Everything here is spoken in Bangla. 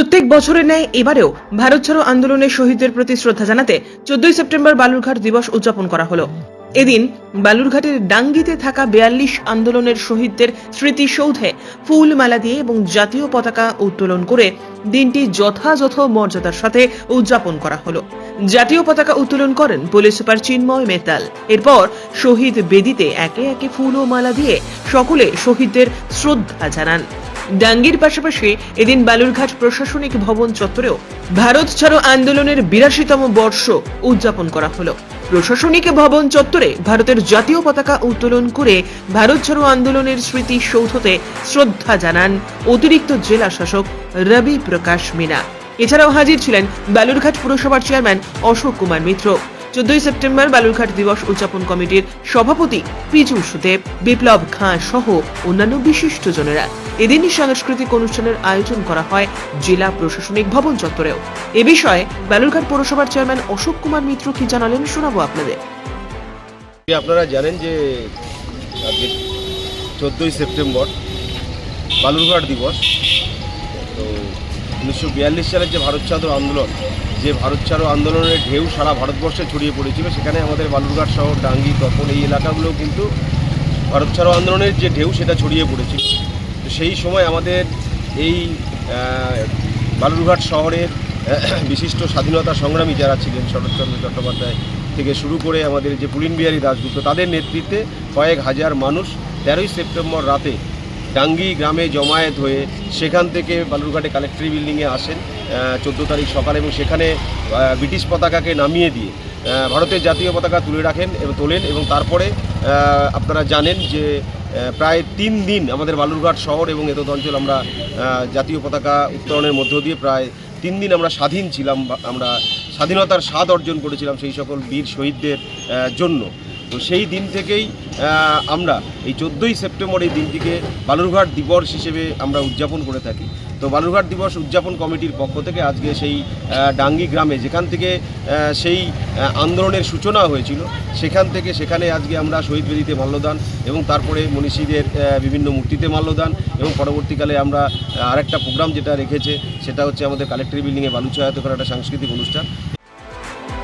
প্রত্যেক বছরের ন্যায় এবারেও ভারত ছাড়ো আন্দোলনের শহীদদের প্রতি শ্রদ্ধা জানাতে চোদ্দই সেপ্টেম্বর বালুরঘাট দিবস উদযাপন করা হলো। এদিন বালুরঘাটের ডাঙ্গিতে থাকা বেয়াল্লিশ আন্দোলনের শহীদদের স্মৃতিসৌধে ফুল মালা দিয়ে এবং জাতীয় পতাকা উত্তোলন করে দিনটি যথাযথ মর্যাদার সাথে উদযাপন করা হলো। জাতীয় পতাকা উত্তোলন করেন পুলিশ সুপার চিন্ময় মেতাল এরপর শহীদ বেদিতে একে একে ফুল ও মালা দিয়ে সকলে শহীদদের শ্রদ্ধা জানান। ডাঙ্গির পাশাপাশি এদিন বালুরঘাট প্রশাসনিক ভবন চত্বরেও ভারত ছাড়ো আন্দোলনের বিরাশিতম বর্ষ উদযাপন করা হলো। প্রশাসনিক ভবন চত্বরে ভারতের জাতীয় পতাকা উত্তোলন করে ভারত ছাড়ো আন্দোলনের স্মৃতি সৌধতে শ্রদ্ধা জানান অতিরিক্ত জেলা শাসক রবি প্রকাশ মিনা। এছাড়াও হাজির ছিলেন বালুরঘাট পুরসভার চেয়ারম্যান অশোক কুমার মিত্র। চোদ্দই সেপ্টেম্বর বালুরঘাট দিবস উদযাপন কমিটির সভাপতি পীযূষ দেব বিপ্লব খাঁ সহ অন্যান্য বিশিষ্টজনেরা এদিনই সাংস্কৃতিক অনুষ্ঠানের আয়োজন করা হয় জেলা প্রশাসনিক ভবন চত্বরেও। এ বিষয়ে বালুরঘাট পৌরসভার চেয়ারম্যান অশোক কুমার মিত্র কি জানালেন শোনাবো আপনাদের। আপনারা জানেন যে চোদ্দোই সেপ্টেম্বর বালুরঘাট দিবস, তো উনিশশো বিয়াল্লিশ সালের যে ভারত ছাড়ো আন্দোলন, যে ভারত ছাড়ো আন্দোলনের ঢেউ সারা ভারতবর্ষে ছড়িয়ে পড়েছিল, সেখানে আমাদের বালুরঘাট শহর, ডাঙ্গি তখন এই এলাকাগুলো কিন্তু ভারত ছাড়ো আন্দোলনের যে ঢেউ সেটা ছড়িয়ে পড়েছিল। তো সেই সময় আমাদের এই বালুরঘাট শহরের বিশিষ্ট স্বাধীনতা সংগ্রামী যারা ছিলেন, শরৎচন্দ্র চট্টোপাধ্যায় থেকে শুরু করে আমাদের যে পুলিন বিহারী দাশগুপ্ত, তাদের নেতৃত্বে কয়েক হাজার মানুষ তেরোই সেপ্টেম্বর রাতে ডাঙ্গি গ্রামে জমায়েত হয়ে সেখান থেকে বালুরঘাটে কালেক্টরি বিল্ডিংয়ে আসেন চোদ্দ তারিখ সকালে এবং সেখানে ব্রিটিশ পতাকাকে নামিয়ে দিয়ে ভারতের জাতীয় পতাকা তুলে রাখেন এবং তোলেন এবং তারপরে আপনারা জানেন যে প্রায় তিন দিন আমাদের বালুরঘাট শহর এবং এতদ অঞ্চল আমরা জাতীয় পতাকা উত্তোলনের মধ্য দিয়ে প্রায় তিন দিন আমরা স্বাধীন ছিলাম আমরা স্বাধীনতার স্বাদ অর্জন করেছিলাম সেই সকল বীর শহীদদের জন্য। তো সেই দিন থেকেই আমরা এই চোদ্দোই সেপ্টেম্বর এই দিনটিকে বালুরঘাট দিবস হিসেবে আমরা উদযাপন করে থাকি। তো বালুরঘাট দিবস উদযাপন কমিটির পক্ষ থেকে আজকে সেই ডাঙ্গি গ্রামে যেখান থেকে সেই আন্দোলনের সূচনা হয়েছিল, সেখান থেকে সেখানে আজকে আমরা শহীদ বেদিতে মাল্যদান এবং তারপরে মনীষীদের বিভিন্ন মূর্তিতে মাল্যদান এবং পরবর্তীকালে আমরা আরেকটা প্রোগ্রাম যেটা রেখেছে, সেটা হচ্ছে আমাদের কালেক্টরি বিল্ডিংয়ে বালু ছয়াত করা একটা সাংস্কৃতিক অনুষ্ঠান।